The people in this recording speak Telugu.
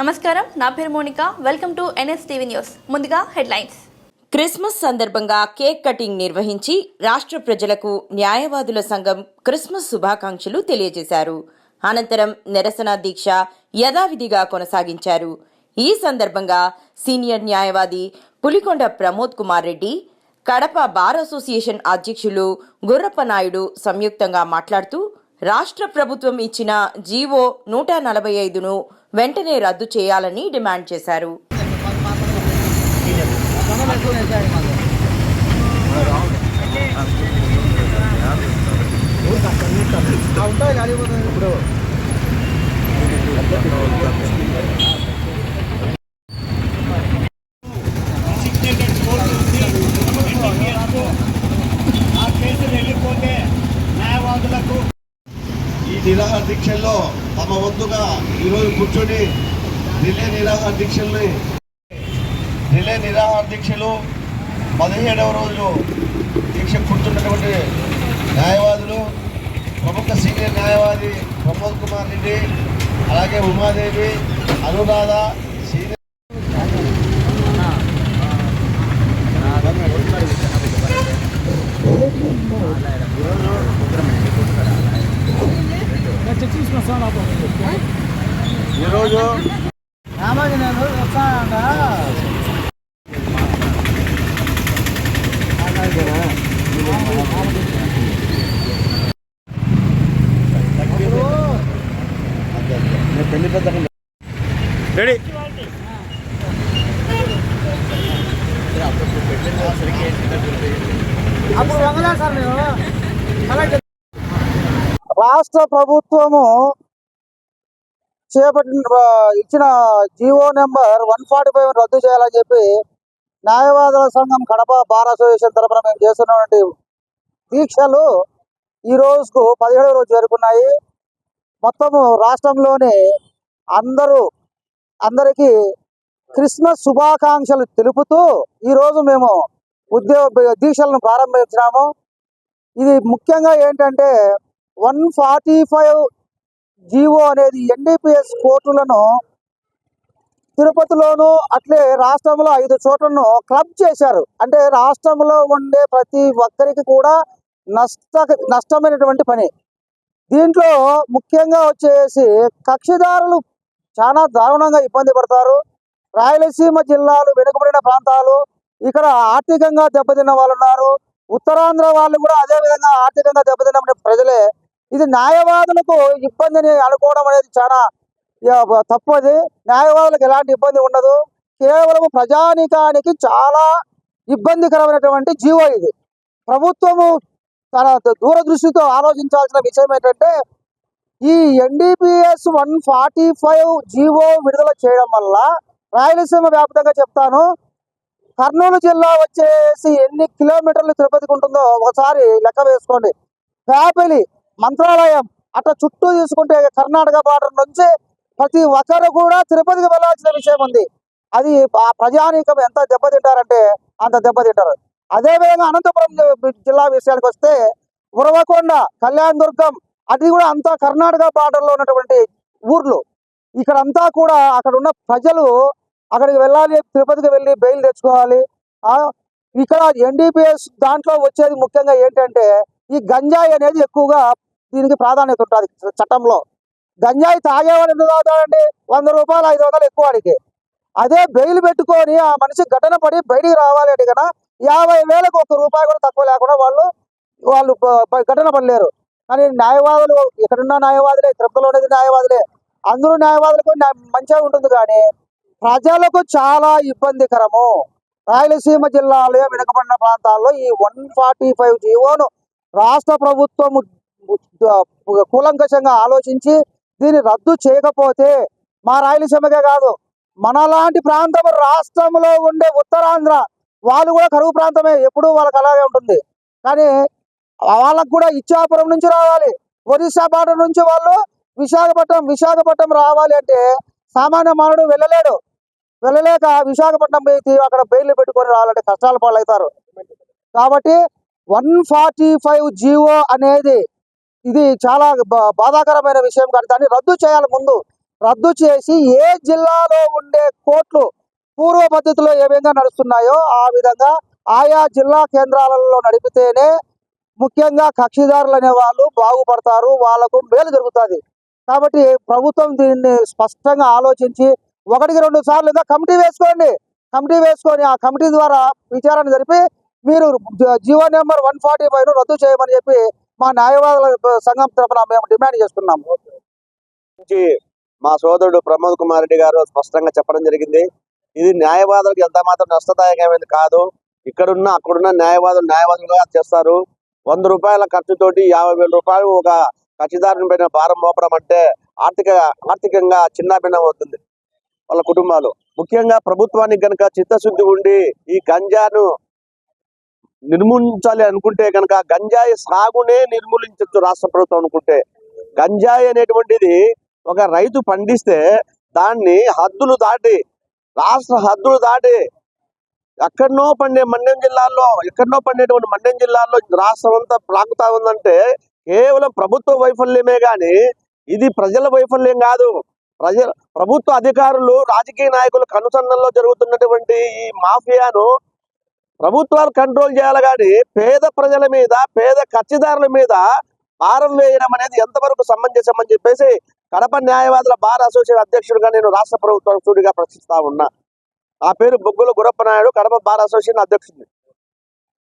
నమస్కారం నా పేరు Monika. Welcome to NS TV news ముందుగా హెడ్లైన్స్. క్రిస్మస్ సందర్భంగా కేక్ కటింగ్ నిర్వహించి రాష్ట్ర ప్రజలకు న్యాయవాదుల సంఘం క్రిస్మస్ శుభాకాంక్షలు తెలియజేశారు. అనంతరం నిరసన దీక్ష యథావిధిగా కొనసాగించారు. ఈ సందర్భంగా సీనియర్ న్యాయవాది పులికొండ ప్రమోద్ కుమార్ రెడ్డి కడప బార్ అసోసియేషన్ అధ్యక్షులు గుర్రప్ప నాయుడు సంయుక్తంగా మాట్లాడుతూ రాష్ట్ర ప్రభుత్వం ఇచ్చిన జీవో నూట నలభై ఐదును వెంటనే రద్దు చేయాలని డిమాండ్ చేశారు. ఆ కేసు వెళ్ళిపోతే న్యాయవాదులకు ఈ నిరాహార దీక్షల్లో తమ వంతుగా ఈరోజు కూర్చొని రిలే నిరాహార దీక్షల్ని రిలే నిరాహార దీక్షలు పదిహేడవ రోజు దీక్ష కూర్చున్నటువంటి న్యాయవాదులు ప్రముఖ సీనియర్ న్యాయవాది ప్రమోద్ కుమార్ రెడ్డి అలాగే ఉమాదేవి అనురాధ ఈరోజు రామాజనేను వస్తానంట పెళ్ళి పెద్ద రెడీ రాష్ట్ర ప్రభుత్వము చేపట్టిన ఇచ్చిన GO number one forty five రద్దు చేయాలని చెప్పి న్యాయవాదుల సంఘం కడప బార్ అసోసియేషన్ తరఫున మేము చేస్తున్నటువంటి దీక్షలు ఈ రోజుకు పదిహేడవ రోజు చేరుకున్నాయి మొత్తము రాష్ట్రంలోని అందరూ అందరికీ క్రిస్మస్ శుభాకాంక్షలు తెలుపుతూ ఈరోజు మేము ఉద్యోగ దీక్షలను ప్రారంభించినాము. ఇది ముఖ్యంగా ఏంటంటే వన్ ఫార్టీ ఫైవ్ జీవో అనేది ఎన్డీపీఎస్ కోర్టులను తిరుపతిలోను అట్లే రాష్ట్రంలో ఐదు చోట్లను క్లబ్ చేశారు. అంటే రాష్ట్రంలో ఉండే ప్రతి ఒక్కరికి కూడా నష్ట నష్టమైనటువంటి పని. దీంట్లో ముఖ్యంగా వచ్చేసి కక్షిదారులు చాలా దారుణంగా ఇబ్బంది పడతారు. రాయలసీమ జిల్లాలు వెనుకబడిన ప్రాంతాలు ఇక్కడ ఆర్థికంగా దెబ్బతిన్న వాళ్ళు ఉన్నారు ఉత్తరాంధ్ర వాళ్ళు కూడా అదే విధంగా ఆర్థికంగా దెబ్బతిన్న ప్రజలే. ఇది న్యాయవాదులకు ఇబ్బందిని అనుకోవడం అనేది చాలా తప్పు అది న్యాయవాదులకు ఎలాంటి ఇబ్బంది ఉండదు. కేవలం ప్రజానీకానికి చాలా ఇబ్బందికరమైనటువంటి జీవో ఇది. ప్రభుత్వము తన దూరదృష్టితో ఆలోచించాల్సిన విషయం ఏంటంటే ఈ NDPS one forty five GO విడుదల చేయడం వల్ల రాయలసీమ వ్యాప్తంగా చెప్తాను కర్నూలు జిల్లా వచ్చేసి ఎన్ని కిలోమీటర్లు తిరుపతికి ఉంటుందో ఒకసారి లెక్క వేసుకోండి. పేపలి మంత్రాలయం అట్లా చుట్టూ తీసుకుంటే కర్ణాటక బార్డర్ నుంచి ప్రతి ఒక్కరు కూడా తిరుపతికి వెళ్ళాల్సిన విషయం ఉంది. అది ఆ ప్రజానీకం ఎంత దెబ్బతింటారంటే అంత దెబ్బతింటారు. అదేవిధంగా అనంతపురం జిల్లా విషయానికి వస్తే ఉరవకొండ కళ్యాణ దుర్గం అది కూడా అంతా కర్ణాటక బార్డర్లో ఉన్నటువంటి ఊర్లు. ఇక్కడంతా కూడా అక్కడ ఉన్న ప్రజలు అక్కడికి వెళ్ళాలి తిరుపతికి వెళ్ళి బెయిల్ తెచ్చుకోవాలి. ఆ ఇక్కడ ఎన్డీపీఎస్ దాంట్లో వచ్చేది ముఖ్యంగా ఏంటంటే ఈ గంజాయి అనేది ఎక్కువగా దీనికి ప్రాధాన్యత ఉంటుంది చట్టంలో. గంజాయి తాగేవాడు ఎందుకు తాగుతాడండి? వంద రూపాయలు ఐదు వందలు ఎక్కువ వాడికి. అదే బెయిల్ పెట్టుకొని ఆ మనిషి ఘటన పడి బయటికి రావాలి అంటే కన్నా యాభై వేలకు ఒక రూపాయి కూడా తక్కువ లేకుండా వాళ్ళు వాళ్ళు ఘటన పడలేరు. కానీ న్యాయవాదులు ఎక్కడున్న న్యాయవాదులే తిరుపతిలో ఉండేది న్యాయవాదులే. అందరూ న్యాయవాదులకు మంచిగా ఉంటుంది కానీ ప్రజలకు చాలా ఇబ్బందికరము. రాయలసీమ జిల్లాలో వెనుకబడిన ప్రాంతాల్లో ఈ వన్ ఫార్టీ ఫైవ్ జీవోను రాష్ట్ర ప్రభుత్వం కూలంకషంగా ఆలోచించి దీన్ని రద్దు చేయకపోతే మా రాయలసీమకే కాదు మనలాంటి ప్రాంతం రాష్ట్రంలో ఉండే ఉత్తరాంధ్ర వాళ్ళు కూడా కరువు ప్రాంతమే ఎప్పుడూ వాళ్ళకి అలాగే ఉంటుంది. కానీ వాళ్ళకు కూడా ఇచ్చాపురం నుంచి రావాలి ఒరిస్సా బార్డర్ నుంచి వాళ్ళు విశాఖపట్నం విశాఖపట్నం రావాలి అంటే సామాన్య మానవుడు వెళ్ళలేడు. వెళ్ళలేక విశాఖపట్నం పోయి అక్కడ బెయిల్ పెట్టుకొని రావాలంటే కష్టాల పాలవుతారు. కాబట్టి వన్ ఫార్టీ ఫైవ్ జీవో అనేది ఇది చాలా బా- బాధాకరమైన విషయం కానీ దాన్ని రద్దు చేయాలి ముందు. రద్దు చేసి ఏ జిల్లాలో ఉండే కోర్టులు పూర్వ పద్ధతిలో ఏ విధంగా నడుస్తున్నాయో ఆ విధంగా ఆయా జిల్లా కేంద్రాలలో నడిపితేనే ముఖ్యంగా కక్షిదారులు అనే వాళ్ళు బాగుపడతారు వాళ్ళకు మేలు జరుగుతుంది. కాబట్టి ప్రభుత్వం దీన్ని స్పష్టంగా ఆలోచించి ఒకటికి రెండు సార్లు ఇంకా కమిటీ వేసుకోండి. కమిటీ వేసుకొని ఆ కమిటీ ద్వారా విచారణ జరిపి మీరు GO number one forty five రద్దు చేయమని చెప్పి మా న్యాయవాదుల సంఘం తరఫున మేము డిమాండ్ చేస్తున్నాము. మా సోదరుడు ప్రమోద్ కుమార్ రెడ్డి గారు స్పష్టంగా చెప్పడం జరిగింది. ఇది న్యాయవాదులకు ఎంత మాత్రం నష్టదాయకమైనది కాదు. ఇక్కడున్న అక్కడున్న న్యాయవాదులు న్యాయవాదులుగా చేస్తారు. వంద రూపాయల ఖర్చుతోటి యాభై వేల రూపాయలు ఒక ఖర్చుదారుని పైన భారం మోపడం అంటే ఆర్థిక ఆర్థికంగా చిన్నాభిన్నం అవుతుంది వాళ్ళ కుటుంబాలు. ముఖ్యంగా ప్రభుత్వానికి గనక చిత్తశుద్ధి ఉండి ఈ గంజాను నిర్మూలించాలి అనుకుంటే కనుక గంజాయి సాగునే నిర్మూలించవచ్చు రాష్ట్ర ప్రభుత్వం అనుకుంటే. గంజాయి అనేటువంటిది ఒక రైతు పండిస్తే దాన్ని హద్దులు దాటి రాష్ట్ర హద్దులు దాటి ఎక్కడనో పండే మన్యం జిల్లాల్లో ఎక్కడనో పండేటువంటి మన్యం జిల్లాల్లో రాష్ట్రం అంతా ప్రాకుతా ఉందంటే కేవలం ప్రభుత్వ వైఫల్యమే కానీ ఇది ప్రజల వైఫల్యం కాదు. ప్రజ ప్రభుత్వ అధికారులు రాజకీయ నాయకుల కనుసన్నల్లో జరుగుతున్నటువంటి ఈ మాఫియాను ప్రభుత్వాలు కంట్రోల్ చేయాలి కానీ పేద ప్రజల మీద పేద ఖర్చుదారుల మీద భారం వేయడం అనేది ఎంతవరకు సమంజసం అని చెప్పేసి కడప న్యాయవాదుల బార్ అసోసియేషన్ అధ్యక్షుడిగా నేను రాష్ట్ర ప్రభుత్వ సూడిగా ప్రశ్నిస్తా ఉన్నా. నా పేరు బొగ్గుల గురప్ప నాయుడు కడప బార్ అసోసియేషన్ అధ్యక్షుడిని.